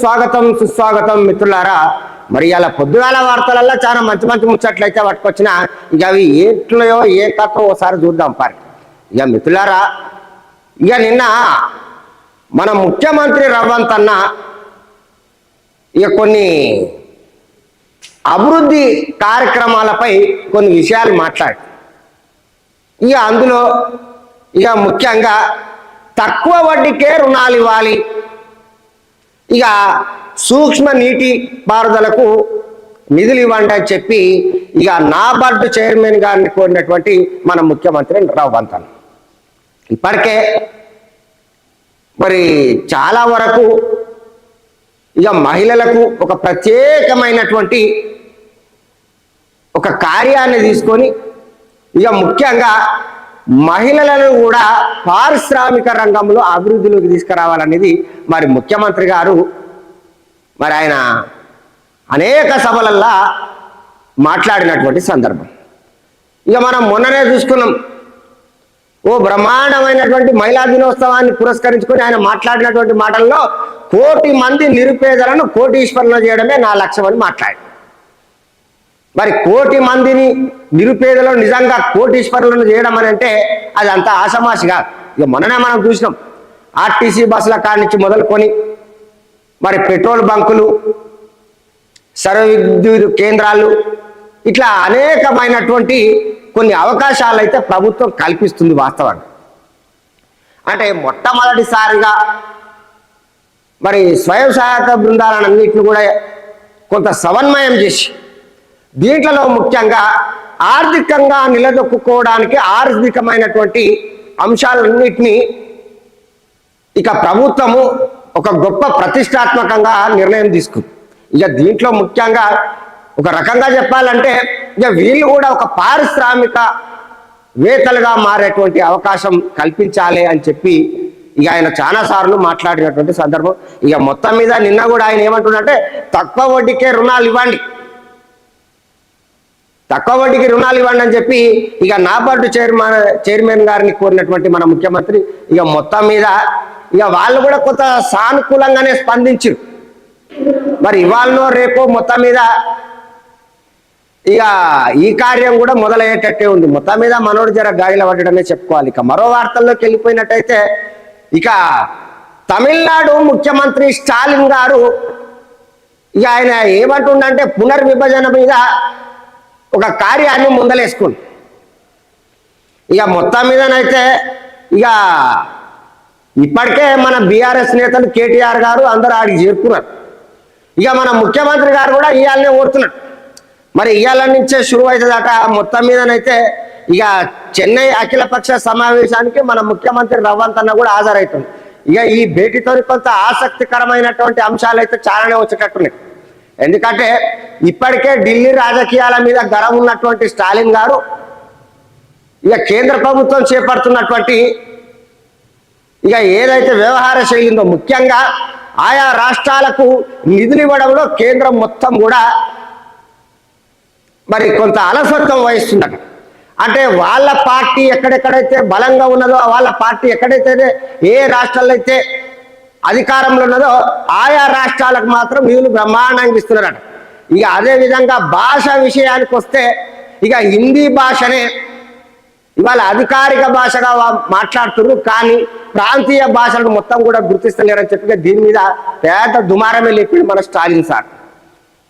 స్వాగతం సుస్వాగతం మిత్రులారా. మరి ఇలా పొద్దుగాల వార్తలల్లో చాలా మంచి మంచి ముచ్చట్లయితే పట్టుకొచ్చిన ఇక అవి ఏంట్లయో ఏ కథ ఓసారి చూద్దాం పారి. ఇక మిత్రులారా ఇక నిన్న మన ముఖ్యమంత్రి రవ్వంత్ అన్న ఇక కొన్ని అభివృద్ధి కార్యక్రమాలపై కొన్ని విషయాలు మాట్లాడు ఇక అందులో ఇక ముఖ్యంగా తక్కువ వడ్డీకే రుణాలు ఇవ్వాలి ఇక సూక్ష్మ నీటి పారుదలకు నిధులు ఇవ్వండి అని చెప్పి ఇక నాబార్డు చైర్మన్ గారిని కోరినటువంటి మన ముఖ్యమంత్రి రవ్వంతన్ ఇప్పటికే మరి చాలా వరకు ఇక మహిళలకు ఒక ప్రత్యేకమైనటువంటి ఒక కార్యాన్ని తీసుకొని ఇక ముఖ్యంగా మహిళలను కూడా పారిశ్రామిక రంగంలో అభివృద్ధిలోకి తీసుకురావాలనేది మరి ముఖ్యమంత్రి గారు మరి ఆయన అనేక సభలల్లా మాట్లాడినటువంటి సందర్భం. ఇక మనం మొన్ననే చూసుకున్నాం. ఓ బ్రహ్మాండమైనటువంటి మహిళా దినోత్సవాన్ని పురస్కరించుకొని ఆయన మాట్లాడినటువంటి మాటల్లో కోటి మంది నిరుపేదలను కోటీశ్వరులు చేయడమే నా లక్ష్యం అని మాట్లాడి మరి కోటి మందిని నిరుపేదలను నిజంగా కోటీశ్వరులను చేయడం అని అంటే అది అంత ఆషమాషిగా ఇక మొన్ననే మనం చూసినాం. ఆర్టీసీ బస్సుల కాడి నుంచి మొదలుకొని మరి పెట్రోల్ బంకులు సర్వ విద్యుత్ కేంద్రాలు ఇట్లా అనేకమైనటువంటి కొన్ని అవకాశాలు అయితే ప్రభుత్వం కల్పిస్తుంది వాస్తవానికి. అంటే మొట్టమొదటిసారిగా మరి స్వయం సహాయక బృందాలన్నింటిని కూడా కొంత సమన్వయం చేసి దీంట్లో ముఖ్యంగా ఆర్థికంగా నిలదొక్కుకోవడానికి ఆర్థికమైనటువంటి అంశాలన్నింటినీ ఇక ప్రభుత్వము ఒక గొప్ప ప్రతిష్టాత్మకంగా నిర్ణయం తీసుకుంది. ఇక దీంట్లో ముఖ్యంగా ఒక రకంగా చెప్పాలంటే ఇక వీళ్ళు కూడా ఒక పారిశ్రామిక వేతలుగా మారేటువంటి అవకాశం కల్పించాలి అని చెప్పి ఇక ఆయన చాలా సార్లు మాట్లాడినటువంటి సందర్భం. ఇక మొత్తం మీద నిన్న కూడా ఆయన ఏమంటున్నట్టే తక్కువ వడ్డీకే రుణాలు ఇవ్వండి. తక్కువ వడ్డీకి రుణాలు ఇవ్వండి అని చెప్పి ఇక నాబార్డు చైర్మన్ చైర్మన్ గారిని కోరినటువంటి మన ముఖ్యమంత్రి ఇక మొత్తం మీద ఇక వాళ్ళు కూడా కొంత సానుకూలంగానే స్పందించారు మరి ఇవాళనో రేపో మొత్తం మీద ఇక ఈ కార్యం కూడా మొదలయ్యేటట్టే ఉంది. మొత్తం మీద మనోడు జర గాడిలో పడ్డమే చెప్పుకోవాలి. ఇక మరో వార్తల్లోకి వెళ్ళిపోయినట్టయితే ఇక తమిళనాడు ముఖ్యమంత్రి స్టాలిన్ గారు ఇక ఆయన ఏమంటుండంటే పునర్విభజన మీద ఒక కార్యాన్ని ముందలేసుకుంది ఇక మొత్తం మీదనైతే ఇక ఇప్పటికే మన బీఆర్ఎస్ నేతలు కేటీఆర్ గారు అందరూ ఆడికి చేరుకున్నారు. ఇక మన ముఖ్యమంత్రి గారు కూడా ఇవాళనే ఓడుతున్నాడు మరి ఇవాళ నుంచే షురు అవుతుందట మొత్తం మీదనైతే ఇక చెన్నై అఖిలపక్ష సమావేశానికి మన ముఖ్యమంత్రి రవ్వంత్ అన్న కూడా హాజరవుతుంది ఇక ఈ భేటీతో కొంత ఆసక్తికరమైనటువంటి అంశాలు అయితే చాలానే వచ్చేటట్టున్నాయి. ఎందుకంటే ఇప్పటికే ఢిల్లీ రాజకీయాల మీద గరం ఉన్నటువంటి స్టాలిన్ గారు ఇక కేంద్ర ప్రభుత్వం చేపడుతున్నటువంటి ఇక ఏదైతే వ్యవహార శైలి ముఖ్యంగా ఆయా రాష్ట్రాలకు నిధులు ఇవ్వడంలో కేంద్రం మొత్తం కూడా మరి కొంత అలసత్వం వహిస్తుందట. అంటే వాళ్ళ పార్టీ ఎక్కడెక్కడైతే బలంగా ఉన్నదో వాళ్ళ పార్టీ ఎక్కడైతే ఏ రాష్ట్రాల్లో అయితే అధికారంలో ఉన్నదో ఆయా రాష్ట్రాలకు మాత్రం నిధులు బ్రహ్మాండంగా ఇస్తున్నారట. ఇక అదే విధంగా భాష విషయానికి వస్తే ఇక హిందీ భాషనే ఇవాళ అధికారిక భాషగా మాట్లాడుతున్నారు కానీ ప్రాంతీయ భాషలను మొత్తం కూడా గుర్తిస్తలేరని చెప్పి దీని మీద పెద్ద దుమారమే లేపిండు మన స్టాలిన్ సార్.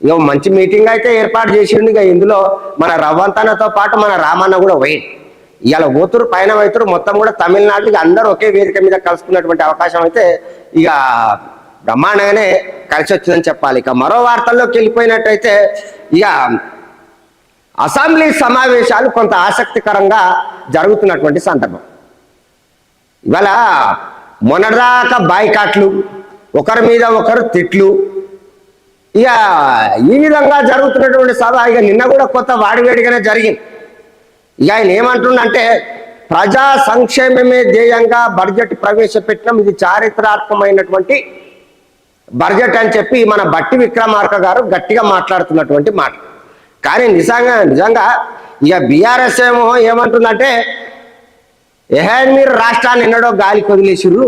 ఇక మంచి మీటింగ్ అయితే ఏర్పాటు చేసిండు ఇక ఇందులో మన రవ్వంతనతో పాటు మన రామన్న కూడా పోయి ఇవాళ ఓతురు పైన వైతురు మొత్తం కూడా తమిళనాడుకి అందరూ ఒకే వేదిక మీద కలుసుకున్నటువంటి అవకాశం అయితే ఇక బ్రహ్మాండంగానే కలిసి వచ్చిందని చెప్పాలి. ఇక మరో వార్తల్లోకి వెళ్ళిపోయినట్టయితే ఇక అసెంబ్లీ సమావేశాలు కొంత ఆసక్తికరంగా జరుగుతున్నటువంటి సందర్భం. ఇవాళ మొన్నటిదాకా బాయ్కాట్లు ఒకరి మీద ఒకరు తిట్లు ఇక ఈ విధంగా జరుగుతున్నటువంటి సభ ఇక నిన్న కూడా కొత్త వాడివేడిగానే జరిగింది. ఇక ఆయన ఏమంటుండంటే ప్రజా సంక్షేమమే ధ్యేయంగా బడ్జెట్ ప్రవేశపెట్టడం ఇది చారిత్రాత్మకమైనటువంటి బడ్జెట్ అని చెప్పి మన బట్టి విక్రమార్క గారు గట్టిగా మాట్లాడుతున్నటువంటి మాట. కానీ నిజంగా నిజంగా ఇక బీఆర్ఎస్ ఏమో ఏమంటుందంటే ఏహే మీరు రాష్ట్రాన్ని ఎన్నడో గాలికి వదిలేసిర్రు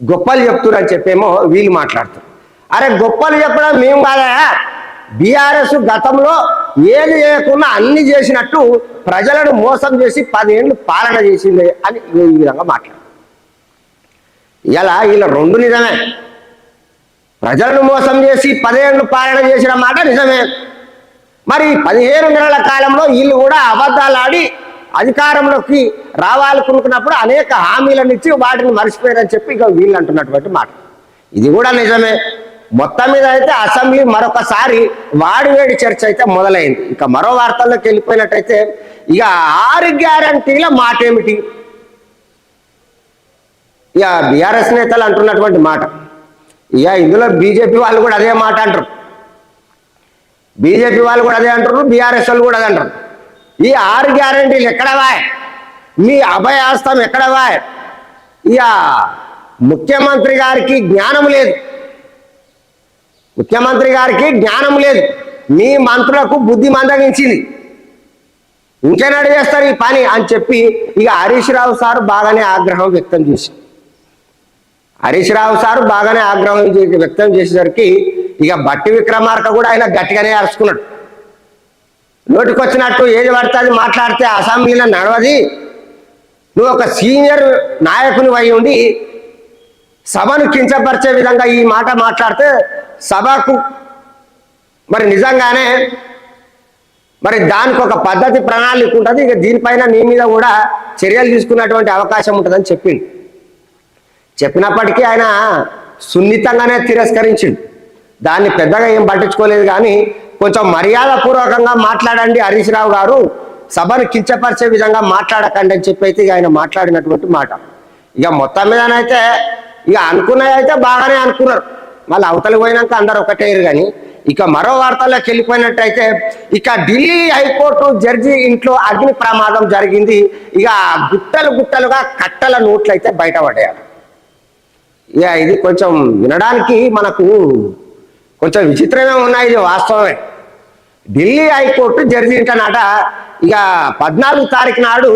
గొప్పలు చెప్తున్నారు అని చెప్పేమో వీళ్ళు మాట్లాడుతారు అరే గొప్పలు చెప్పడం మేము కాదా బీఆర్ఎస్ గతంలో ఏది చేయకుండా అన్ని చేసినట్టు ప్రజలను మోసం చేసి పదేళ్ళు పాలన చేసింది అని ఈ విధంగా మాట్లాడు ఇలా వీళ్ళ రెండు నిజమే. ప్రజలను మోసం చేసి పదేళ్ళు పాలన చేసిన మాట నిజమే. మరి పదిహేను నెలల కాలంలో వీళ్ళు కూడా అబద్ధాలు ఆడి అధికారంలోకి రావాలనుకున్నప్పుడు అనేక హామీలను ఇచ్చి వాటిని మర్చిపోయారని చెప్పి ఇక వీళ్ళు అంటున్నటువంటి మాట. ఇది కూడా నిజమే. మొత్తం మీద అయితే అసెంబ్లీ మరొకసారి వాడివేడి చర్చ అయితే మొదలైంది. ఇక మరో వార్తల్లోకి వెళ్ళిపోయినట్టయితే ఇక ఆరు గ్యారంటీల మాట ఏమిటి ఇక బీఆర్ఎస్ నేతలు అంటున్నటువంటి మాట. ఇక ఇందులో బీజేపీ వాళ్ళు కూడా అదే మాట అంటారు. బీజేపీ వాళ్ళు కూడా అదే అంటారు బీఆర్ఎస్ వాళ్ళు కూడా అదే అంటారు. ఈ ఆరు గ్యారంటీలు ఎక్కడవాయ్ మీ అభయాస్తం ఎక్కడ ఇక ముఖ్యమంత్రి గారికి జ్ఞానం లేదు. ముఖ్యమంత్రి గారికి జ్ఞానం లేదు. మీ మంత్రులకు బుద్ధి మందగించింది. ఇంకే నడిచేస్తారు ఈ పని అని చెప్పి ఇక హరీష్ రావు సార్ బాగానే ఆగ్రహం వ్యక్తం చేసి. హరీష్ రావు సార్ బాగానే ఆగ్రహం వ్యక్తం చేసేసరికి ఇక బట్టి విక్రమార్క కూడా ఆయన గట్టిగానే అరుచుకున్నాడు. నోటికొచ్చినట్టు ఏది పడుతుంది మాట్లాడితే అసెంబ్లీలో నడవది. నువ్వు ఒక సీనియర్ నాయకుని అయి ఉండి సభను కించపరిచే విధంగా ఈ మాట మాట్లాడితే సభకు మరి నిజంగానే మరి దానికి ఒక పద్ధతి ప్రణాళిక ఉంటుంది. ఇక దీనిపైన నీ మీద కూడా చర్యలు తీసుకున్నటువంటి అవకాశం ఉంటుందని చెప్పిండు. చెప్పినప్పటికీ ఆయన సున్నితంగానే తిరస్కరించిండు. దాన్ని పెద్దగా ఏం పట్టించుకోలేదు కానీ కొంచెం మర్యాదపూర్వకంగా మాట్లాడండి హరీష్ రావు గారు. సభను కించపరిచే విధంగా మాట్లాడకండి అని చెప్పి అయితే ఇక ఆయన మాట్లాడినటువంటి మాట. ఇక మొత్తం మీదనైతే ఇక అనుకున్నది అయితే బాగానే అనుకున్నారు. మళ్ళీ అవతలి పోయినాక అందరు ఒకటేరు కానీ ఇక మరో వార్తల్లోకి వెళ్ళిపోయినట్టయితే ఇక ఢిల్లీ హైకోర్టు జడ్జి ఇంట్లో అగ్ని ప్రమాదం జరిగింది. ఇక గుట్టలు గుట్టలుగా కట్టల నోట్లు అయితే బయటపడ్డాయి ఇక ఇది కొంచెం వినడానికి మనకు కొంచెం విచిత్రమే ఉన్నాయి ఇది వాస్తవమే. ఢిల్లీ హైకోర్టు జడ్జి ఇంటనాట ఇక పద్నాలుగు తారీఖు నాడు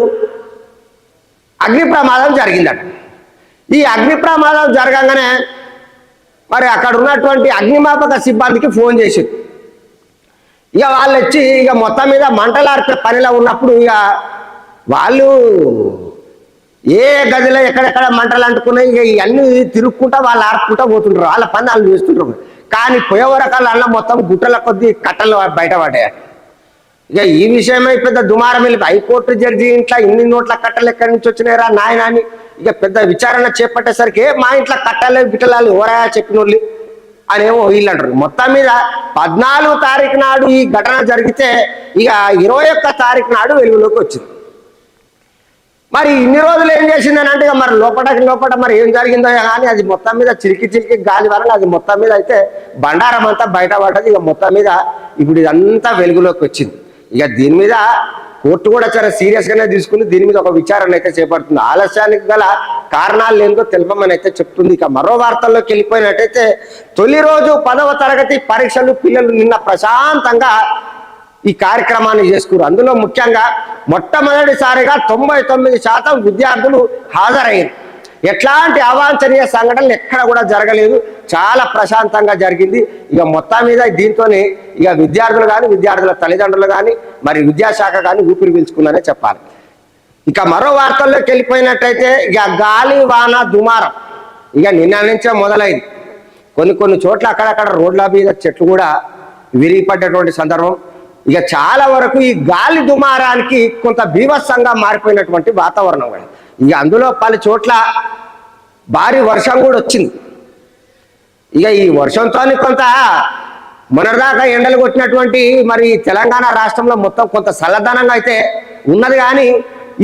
అగ్ని ప్రమాదం జరిగిందట. ఈ అగ్ని ప్రమాదాలు జరగంగానే మరి అక్కడ ఉన్నటువంటి అగ్నిమాపక సిబ్బందికి ఫోన్ చేసింది ఇక వాళ్ళు వచ్చి ఇక మొత్తం మీద మంటలార్పే పనిలో ఉన్నప్పుడు ఇక వాళ్ళు ఏ గదిలో ఎక్కడెక్కడ మంటలు అంటుకున్నాయి ఇక ఇవన్నీ తిరుక్కుంటా వాళ్ళు ఆడుకుంటా పోతుంటారు వాళ్ళ పని వాళ్ళు చేస్తుంటారు కానీ పోయేవరకాల అన్న మొత్తం గుట్టల కొద్ది కట్టలు బయటపడ్డాయి ఇక ఈ విషయమై పెద్ద దుమారం వెళ్ళి హైకోర్టు జడ్జి ఇంట్లో ఇన్ని నోట్ల కట్టలు ఎక్కడి నుంచి వచ్చినాయిరా నాయన అని ఇక పెద్ద విచారణ చేపట్టేసరికి మా ఇంట్లో కట్టాలి గిట్టలాలు ఓరా చెప్పిన వాళ్ళు అనేమో వీళ్ళు అంటారు మొత్తం మీద పద్నాలుగు తారీఖు నాడు ఈ ఘటన జరిగితే ఇక ఇరవై ఒక్క తారీఖు నాడు వెలుగులోకి వచ్చింది. మరి ఇన్ని రోజులు ఏం చేసిందని అంటే ఇక మరి లోపటకి లోపల మరి ఏం జరిగిందో కానీ అది మొత్తం మీద చిలికి చిలికి గాలి వలన అది మొత్తం మీద అయితే బండారం అంతా బయట పడ్డది. ఇక మొత్తం మీద ఇప్పుడు ఇదంతా వెలుగులోకి వచ్చింది. ఇక దీని మీద కోర్టు కూడా చాలా సీరియస్ గానే తీసుకుని దీని మీద ఒక విచారణ అయితే చేపడుతుంది. ఆలస్యానికి గల కారణాలు ఏందో తెలపమని అయితే చెప్తుంది. ఇక మరో వార్తల్లోకి వెళ్ళిపోయినట్టయితే తొలి రోజు పదవ తరగతి పరీక్షలు పిల్లలు నిన్న ప్రశాంతంగా ఈ కార్యక్రమాన్ని చేసుకున్నారు. అందులో ముఖ్యంగా మొట్టమొదటిసారిగా తొంభై తొమ్మిది శాతం విద్యార్థులు హాజరయ్యారు. ఎట్లాంటి అవాంఛనీయ సంఘటనలు ఎక్కడ కూడా జరగలేదు. చాలా ప్రశాంతంగా జరిగింది. ఇక మొత్తం మీద దీంతోనే ఇక విద్యార్థులు కానీ విద్యార్థుల తల్లిదండ్రులు కానీ మరి విద్యాశాఖ కానీ ఊపిరి పీల్చుకుందనే చెప్పాలి. ఇక మరో వార్తల్లోకి వెళ్ళిపోయినట్టయితే ఇక గాలి వాన దుమారం ఇక నిన్న నుంచే మొదలైంది. కొన్ని కొన్ని చోట్ల అక్కడక్కడ రోడ్ల మీద చెట్లు కూడా విరిగిపడ్డటువంటి సందర్భం. ఇక చాలా వరకు ఈ గాలి దుమారానికి కొంత బీభత్సంగా మారిపోయినటువంటి వాతావరణం కూడా. ఇక అందులో పలు చోట్ల భారీ వర్షం కూడా వచ్చింది. ఇక ఈ వర్షంతో కొంత మొన్నటిదాకా ఎండలు కొట్టినటువంటి మరి తెలంగాణ రాష్ట్రంలో మొత్తం కొంత చల్లదనంగా అయితే ఉన్నది కానీ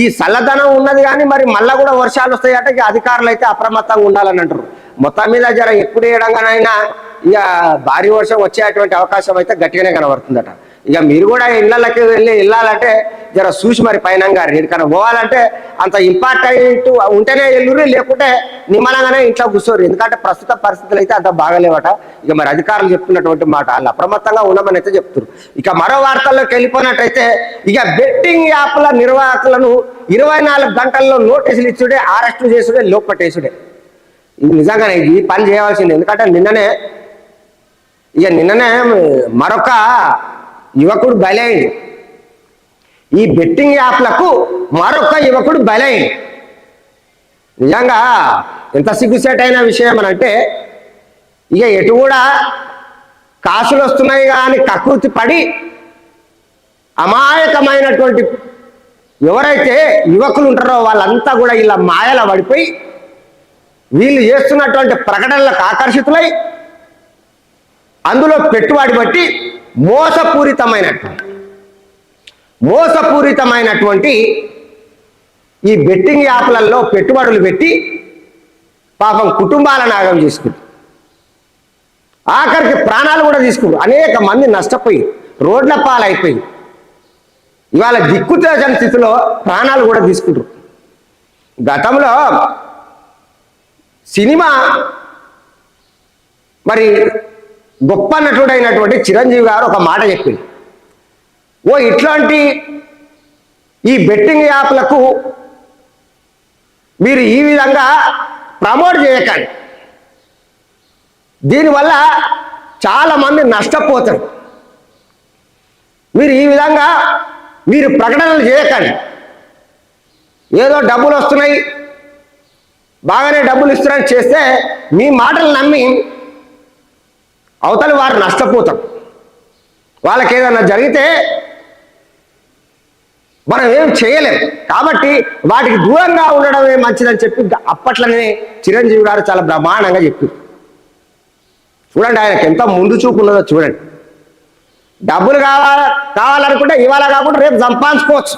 ఈ చల్లదనం ఉన్నది కానీ మరి మళ్ళా కూడా వర్షాలు వస్తాయట ఇక అధికారులు అయితే అప్రమత్తంగా ఉండాలని అంటారు. మొత్తం మీద జర ఎప్పుడు వేయడంగానైనా ఇక భారీ వర్షం వచ్చేటువంటి అవకాశం అయితే గట్టిగానే కనబడుతుందట. ఇక మీరు కూడా ఇళ్ళకి వెళ్ళి వెళ్ళాలంటే జర చూసి మరి పైన గారు ఎక్కడికైనా పోవాలంటే అంత ఇంపార్టెంట్ ఉంటేనే వెళ్ళుర్రి లేకుంటే నిమ్మలంగానే ఇంట్లో కూర్చోరు. ఎందుకంటే ప్రస్తుత పరిస్థితులు అయితే అంత బాగలేవట. ఇక మరి అధికారులు చెప్తున్నటువంటి మాట వాళ్ళు అప్రమత్తంగా ఉండమని అయితే చెప్తున్నారు ఇక మరో వార్తల్లోకి వెళ్ళిపోయినట్టయితే ఇక బెట్టింగ్ యాప్ల నిర్వాహకులను ఇరవై నాలుగు గంటల్లో నోటీసులు ఇచ్చుడే అరెస్టు చేసుడే లోపట్టేసుడే ఇది నిజంగానే ఇది పని చేయవలసింది ఎందుకంటే నిన్ననే ఇక నిన్ననే మరొక యువకుడు బలైంది ఈ బెట్టింగ్ యాప్లకు మరొక యువకుడు బలైంది నిజంగా ఎంత సిగ్గుసేటైన విషయం అని అంటే ఇక ఎటు కూడా కాసులు వస్తున్నాయి కానీ కకృతి పడి అమాయకమైనటువంటి ఎవరైతే యువకులు ఉంటారో వాళ్ళంతా కూడా ఇలా మాయల పడిపోయి వీళ్ళు చేస్తున్నటువంటి ప్రకటనలకు ఆకర్షితులై అందులో పెట్టుబడి బట్టి మోసపూరితమైనటువంటి మోసపూరితమైనటువంటి ఈ బెట్టింగ్ యాప్లలో పెట్టుబడులు పెట్టి పాపం కుటుంబాలను నాగం చేసుకుంది ఆఖరికి ప్రాణాలు కూడా తీసుకుంటారు అనేక మంది నష్టపోయి రోడ్ల పాలైపోయి ఇవాళ దిక్కుతోచని స్థితిలో ప్రాణాలు కూడా తీసుకుంటారు గతంలో సినిమా మరి గొప్ప నటుడైనటువంటి చిరంజీవి గారు ఒక మాట చెప్పింది. ఓ ఇట్లాంటి ఈ బెట్టింగ్ యాప్లకు మీరు ఈ విధంగా ప్రమోట్ చేయకండి. దీనివల్ల చాలామంది నష్టపోతారు. మీరు ఈ విధంగా మీరు ప్రకటనలు చేయకండి. ఏదో డబ్బులు వస్తున్నాయి బాగానే డబ్బులు ఇస్తున్నారని చేస్తే మీ మాటలు నమ్మి అవతలి వారు నష్టపోతాం వాళ్ళకి ఏదైనా జరిగితే మనం ఏం చేయలేం. కాబట్టి వాటికి దూరంగా ఉండడమే మంచిదని చెప్పి అప్పట్లోనే చిరంజీవి గారు చాలా బ్రహ్మాండంగా చెప్పారు. చూడండి ఆయనకి ఎంత ముందు చూపు ఉన్నదో చూడండి. డబ్బులు కావాలా కావాలనుకుంటే ఇవాళ కాకుండా రేపు సంపాదించుకోవచ్చు.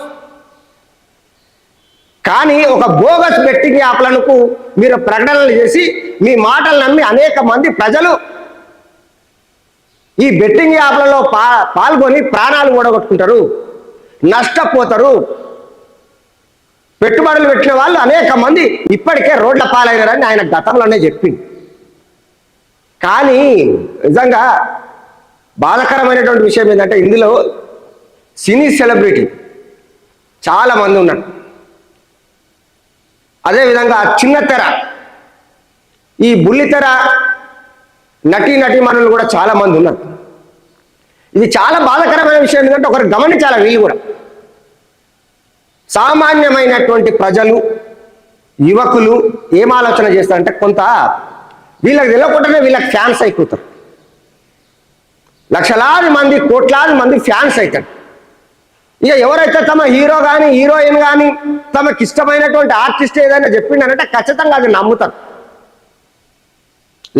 కానీ ఒక బోగస్ బెట్టింగ్ యాప్లకు మీరు ప్రకటనలు చేసి మీ మాటలు నమ్మి అనేక మంది ప్రజలు ఈ బెట్టింగ్ యాప్లలో పా పాల్గొని ప్రాణాలు ఓడగొట్టుకుంటారు నష్టపోతారు. పెట్టుబడులు పెట్టిన వాళ్ళు అనేక మంది ఇప్పటికే రోడ్ల పాలైనారని ఆయన గతంలోనే చెప్పింది కానీ నిజంగా బాధకరమైనటువంటి విషయం ఏంటంటే ఇందులో సినీ సెలబ్రిటీ చాలా మంది ఉన్నారు. అదేవిధంగా చిన్న తెర ఈ బుల్లితెర నటీ నటీమణులు కూడా చాలా మంది ఉన్నారు. ఇది చాలా బాధకరమైన విషయం ఎందుకంటే ఒకరు గమనించాలి వీళ్ళు కూడా. సామాన్యమైనటువంటి ప్రజలు యువకులు ఏం ఆలోచన చేస్తారంటే కొంత వీళ్ళకి తెలియకుండానే వీళ్ళకి ఫ్యాన్స్ అయిపోతారు. లక్షలాది మంది కోట్లాది మంది ఫ్యాన్స్ అవుతారు ఇక ఎవరైతే తమ హీరో కానీ హీరోయిన్ కానీ తమకి ఇష్టమైనటువంటి ఆర్టిస్ట్ ఏదైనా చెప్పిండనంటే ఖచ్చితంగా అది నమ్ముతారు.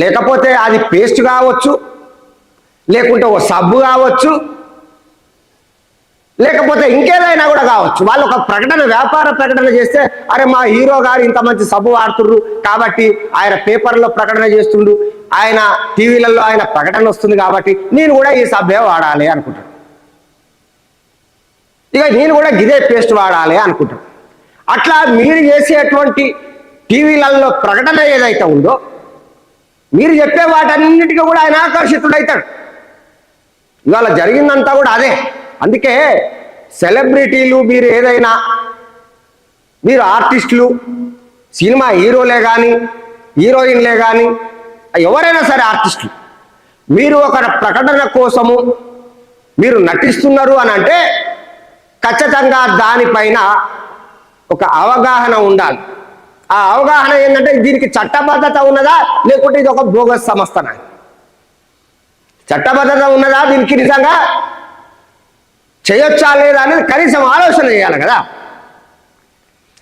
లేకపోతే అది పేస్ట్ కావచ్చు లేకుంటే ఒక సబ్బు కావచ్చు లేకపోతే ఇంకేదైనా కూడా కావచ్చు. వాళ్ళు ఒక ప్రకటన వ్యాపార ప్రకటన చేస్తే అరే మా హీరో గారు ఇంత మంచి సబ్బు వాడుతుర్రు కాబట్టి ఆయన పేపర్లో ప్రకటన చేస్తుండు ఆయన టీవీలలో ఆయన ప్రకటన వస్తుంది కాబట్టి నేను కూడా ఈ సబ్బే వాడాలి అనుకుంటాను ఇక నేను కూడా గిదే పేస్ట్ వాడాలి అనుకుంటాను అట్లా మీరు చేసేటువంటి టీవీలలో ప్రకటన ఏదైతే ఉందో మీరు చెప్పే వాటన్నిటికీ కూడా ఆయన ఆకర్షితుడవుతాడు ఇవాళ జరిగిందంతా కూడా అదే. అందుకే సెలబ్రిటీలు మీరు ఏదైనా మీరు ఆర్టిస్టులు సినిమా హీరోలే కానీ హీరోయిన్లే కానీ ఎవరైనా సరే ఆర్టిస్టులు మీరు ఒక ప్రకటన కోసము మీరు నటిస్తున్నారు అని అంటే ఖచ్చితంగా దానిపైన ఒక అవగాహన ఉండాలి. ఆ అవగాహన ఏంటంటే దీనికి చట్టబద్ధత ఉన్నదా? లేకుంటే ఇది ఒక బోగస్ సంస్థనా చట్టబద్ధత ఉన్నదా దీనికి నిజంగా? చేయొచ్చా లేదా అనేది కనీసం ఆలోచన చేయాలి కదా.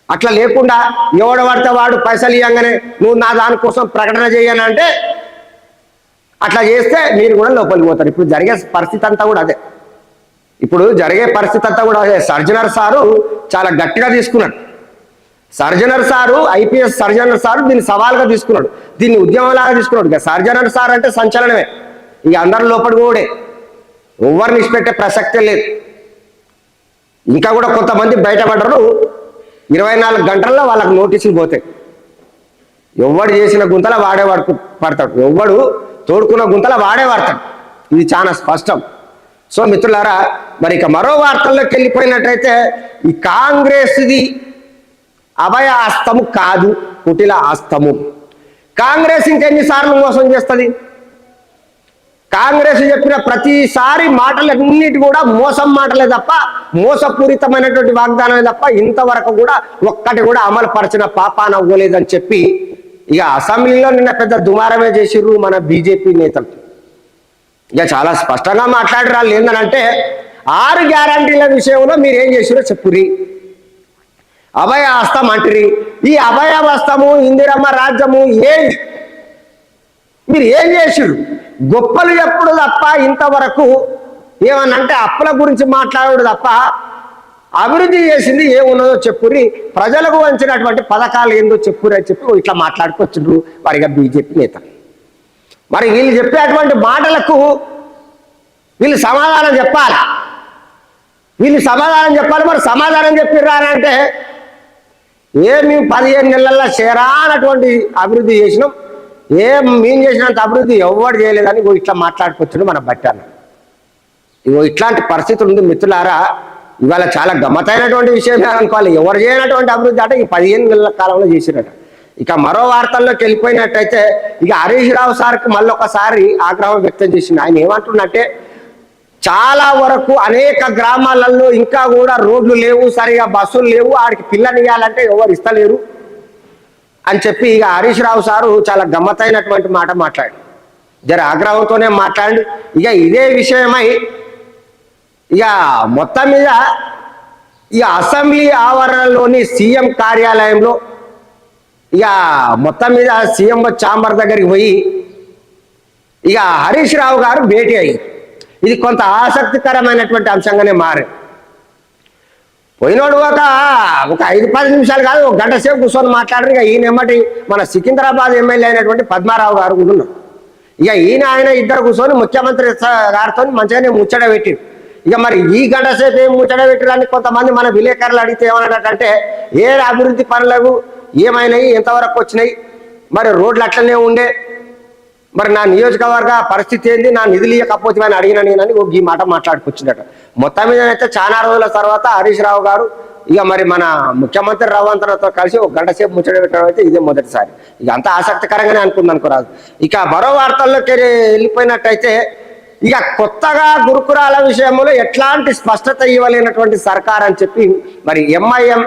అట్లా లేకుండా ఎవడు పడితే వాడు పైసలు ఇవ్వగానే నువ్వు నా దానికోసం ప్రకటన చేయను అంటే అట్లా చేస్తే మీరు కూడా లోపలికి పోతారు. ఇప్పుడు జరిగే పరిస్థితి అంతా కూడా అదే. ఇప్పుడు జరిగే పరిస్థితి అంతా కూడా అదే. సర్జనర్ సారు చాలా గట్టిగా తీసుకున్నాడు. Sajjanar sir IPS Sajjanar sir దీన్ని సవాల్గా తీసుకున్నాడు. దీన్ని ఉద్యమంలాగా తీసుకున్నాడు. ఇక సర్జనర్ సార్ అంటే సంచలనమే. ఇక అందరి లోపల కూడా ఎవరిని ఇచ్చిపెట్టే ప్రసక్తే లేదు. ఇంకా కూడా కొంతమంది బయటపడరు ఇరవై నాలుగు గంటల్లో వాళ్ళకి నోటీసులు పోతాయి. ఎవడు చేసిన గుంతల వాడే వాడుకు పడతాడు. ఎవడు తోడుకున్న గుంతల వాడే పడతాడు ఇది చాలా స్పష్టం. సో మిత్రులారా మరి ఇక మరో వార్తల్లోకి వెళ్ళిపోయినట్టయితే ఈ కాంగ్రెస్ది అభయ ఆస్తము కాదు కుటిల ఆస్తము. కాంగ్రెస్ ఇంకెన్నిసార్లు మోసం చేస్తుంది? కాంగ్రెస్ చెప్పిన ప్రతిసారి మాటలన్నిటి కూడా మోసం మాటలే తప్ప మోసపూరితమైనటువంటి వాగ్దానమే తప్ప ఇంతవరకు కూడా ఒక్కటి కూడా అమలు పరిచిన పాపాన అవ్వలేదని చెప్పి ఇక అసెంబ్లీలో నిన్న పెద్ద దుమారమే చేసిర్రు మన బీజేపీ నేతలు. ఇక చాలా స్పష్టంగా మాట్లాడారు వాళ్ళు ఏంటంటే ఆరు గ్యారంటీల విషయంలో మీరు ఏం చేసిరో చెప్పురి అభయ హస్తం అంటిరి ఈ అభయ హస్తము ఇందిరమ్మ రాజ్యము ఏం? మీరు ఏం చేసిరు గొప్పలు ఎప్పుడు తప్ప ఇంతవరకు ఏమనంటే అప్పుల గురించి మాట్లాడు తప్ప అభివృద్ధి చేసింది ఏమున్నదో చెప్పురి ప్రజలకు వంచినటువంటి పథకాలు ఏందో చెప్పురి అని చెప్పి ఇట్లా మాట్లాడుకొచ్చిండ్రు వారిగా బీజేపీ నేత. మరి వీళ్ళు చెప్పేటువంటి మాటలకు వీళ్ళు సమాధానం చెప్పాలి. వీళ్ళు సమాధానం చెప్పాలి మరి సమాధానం చెప్పిర్రా అని అంటే ఏ మేము పదిహేను నెలల్లో చేరానటువంటి అభివృద్ధి చేసినాం. ఏం మేము చేసినంత అభివృద్ధి ఎవరు చేయలేదని ఇగో ఇట్లా మాట్లాడుకొచ్చుడు మన బట్టాను ఇగో ఇట్లాంటి పరిస్థితులు ఉంది మిత్రులారా ఇవాళ చాలా గమ్మతైనటువంటి విషయం అనుకోవాలి? ఎవరు చేయనటువంటి అభివృద్ధి? అంటే ఈ పదిహేను నెలల కాలంలో చేసిరట. ఇక మరో వార్తల్లోకి వెళ్ళిపోయినట్టయితే ఇక హరీష్ రావు సార్కి మళ్ళీ ఒకసారి ఆగ్రహం వ్యక్తం చేసింది. ఆయన ఏమంటున్నట్టే చాలా వరకు అనేక గ్రామాలలో ఇంకా కూడా రోడ్లు లేవు సరిగా బస్సులు లేవు ఆడికి పిల్లనియాలంటే ఎవరు ఇస్తలేరు. అని చెప్పి ఇక హరీష్ రావు సారు చాలా గమ్మత్తైనటువంటి మాట మాట్లాడు జర ఆగ్రహంతోనే మాట్లాడి ఇక ఇదే విషయమై ఇక మొత్తం మీద ఇక అసెంబ్లీ ఆవరణలోని సీఎం కార్యాలయంలో ఇక మొత్తం మీద సీఎం చాంబర్ దగ్గరికి పోయి ఇక హరీష్ రావు గారు భేటీ అయ్యి ఇది కొంత ఆసక్తికరమైనటువంటి అంశంగానే మారింది పోయినోడు ఒక ఒక ఐదు పది నిమిషాలు కాదు ఒక గంట సేపు కూర్చొని మాట్లాడరు. ఇక ఈయన ఎమ్మటి మన సికింద్రాబాద్ ఎమ్మెల్యే అయినటువంటి పద్మారావు గారు కూడా ఇక ఈయన ఆయన ఇద్దరు కూర్చొని ముఖ్యమంత్రి గారితో మంచిగానే ముచ్చట పెట్టి ఇక మరి ఈ గంట సేపు ఏం ముచ్చట పెట్టడానికి కొంతమంది మన విలేకరులు అడిగితే ఏమన్నాడంటే ఏ అభివృద్ధి పనులకు ఏమైనాయి ఎంతవరకు వచ్చినాయి? మరి రోడ్లు అట్లనే ఉండే. మరి నా నియోజకవర్గ పరిస్థితి ఏంది? నా నిధులు ఇవ్వకపోతే అని అడిగిన నేనని ఈ మాట మాట్లాడుకొచ్చిందట. మొత్తం మీద అయితే చాలా రోజుల తర్వాత హరీష్ రావు గారు ఇక మరి మన ముఖ్యమంత్రి రావంతరావుతో కలిసి ఒక గంట సేపు ముచ్చట పెట్టడం అయితే ఇదే మొదటిసారి. ఇక అంత ఆసక్తికరంగానే అనుకుంది అనుకోరాదు ఇక మరో వార్తల్లోకి వెళ్ళిపోయినట్టయితే ఇక కొత్తగా గురుకురాల విషయంలో ఎట్లాంటి స్పష్టత ఇవ్వలేనటువంటి సర్కార్ అని చెప్పి మరి ఎంఐఎం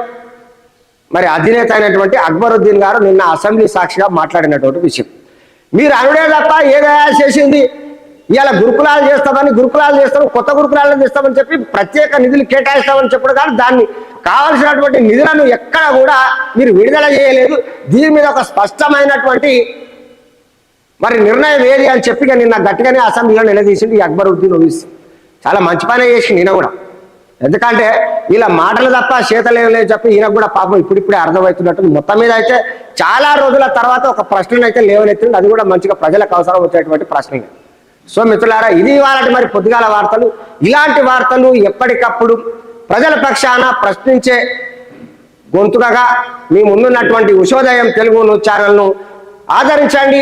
మరి అధినేత అయినటువంటి అక్బరుద్దీన్ గారు నిన్న అసెంబ్లీ సాక్షిగా మాట్లాడినటువంటి విషయం. మీరు అనుడే తప్ప ఏదైనా చేసింది ఇలా గురుకులాలు చేస్తామని గురుకులాలు చేస్తాం కొత్త గురుకులాలను చేస్తామని చెప్పి ప్రత్యేక నిధులు కేటాయిస్తామని చెప్పడం కానీ దాన్ని కావలసినటువంటి నిధులను ఎక్కడ కూడా మీరు విడుదల చేయలేదు. దీని మీద ఒక స్పష్టమైనటువంటి మరి నిర్ణయం ఏది అని చెప్పి నిన్న గట్టిగానే అసెంబ్లీలో నిలదీసింది అక్బరుద్దీన్ ఓవైసీ చాలా మంచి పనే చేసింది నేను కూడా. ఎందుకంటే ఇలా మాటలు తప్ప శీతలేవులే చెప్పి. ఈయనకు కూడా పాపం ఇప్పుడిప్పుడే అర్థమవుతున్నట్టు మొత్తం మీద అయితే చాలా రోజుల తర్వాత ఒక ప్రశ్నలు అయితే లేవనెత్తింది. అది కూడా మంచిగా ప్రజలకు అవసరం వచ్చేటువంటి ప్రశ్న సో మిత్రులారా ఇది ఇవాళ మరి పొద్దుగాల వార్తలు. ఇలాంటి వార్తలు ఎప్పటికప్పుడు ప్రజల పక్షాన ప్రశ్నించే గొంతుకగా మీ ముందున్నటువంటి ఉషోదయం తెలుగు న్యూస్ ఛానల్ను ఆదరించండి.